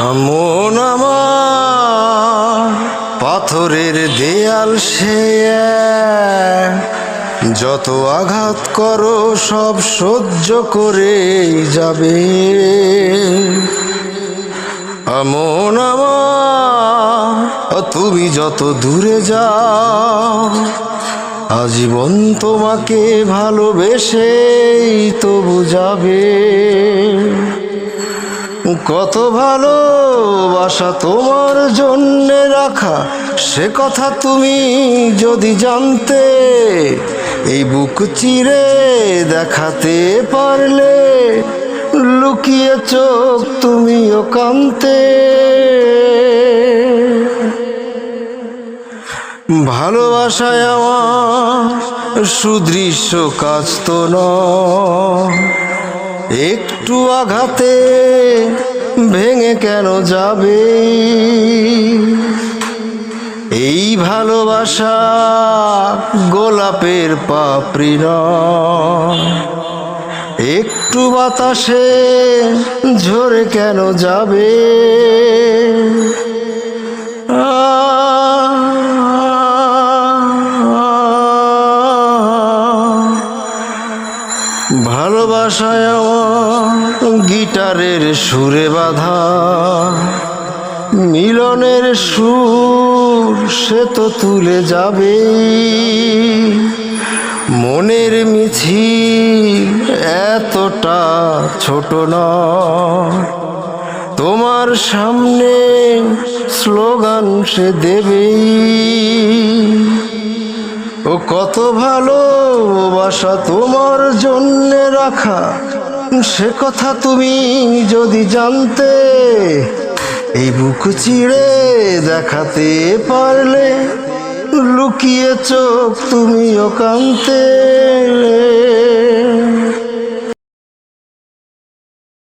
মন আমার, পাথরের দেয়াল সে যত আঘাত করো, সব সহ্য করে যাবে। মন আমার, তুমি যত দূরে যাও, আজীবন তোমাকে ভালোবেসেই তো বুঝাবে কত ভালোবাসা তোমার জন্যে রাখা? সে কথা তুমি যদি জানতে, এই বুক চিরে দেখাতে পারলে, লুকিয়ে চোখ তুমিও কানতে। ভালোবাসায় আমার সুদৃশ্য কাজ তো নয়। একটু আঘাতে ভেঙে কেন যাবে? এই ভালোবাসা গোলাপের পাপড়ি নয়। একটু বাতাসে ঝরে কেন যাবে? ভালোবাসায় গিটারের সুরে বাধা, মিলনের সুর সে তো তুলে যাবে মনের মিছিল এতটা ছোট নয়, তোমার সামনে স্লোগান সে দেবেই। ও কত ভালোবাসা তোমার জন্যে রাখা। সে কথা তুমি যদি জানতে, এই বুক চিড়ে দেখাতে পারলে, লুকিয়ে চোখ তুমিও কানতে।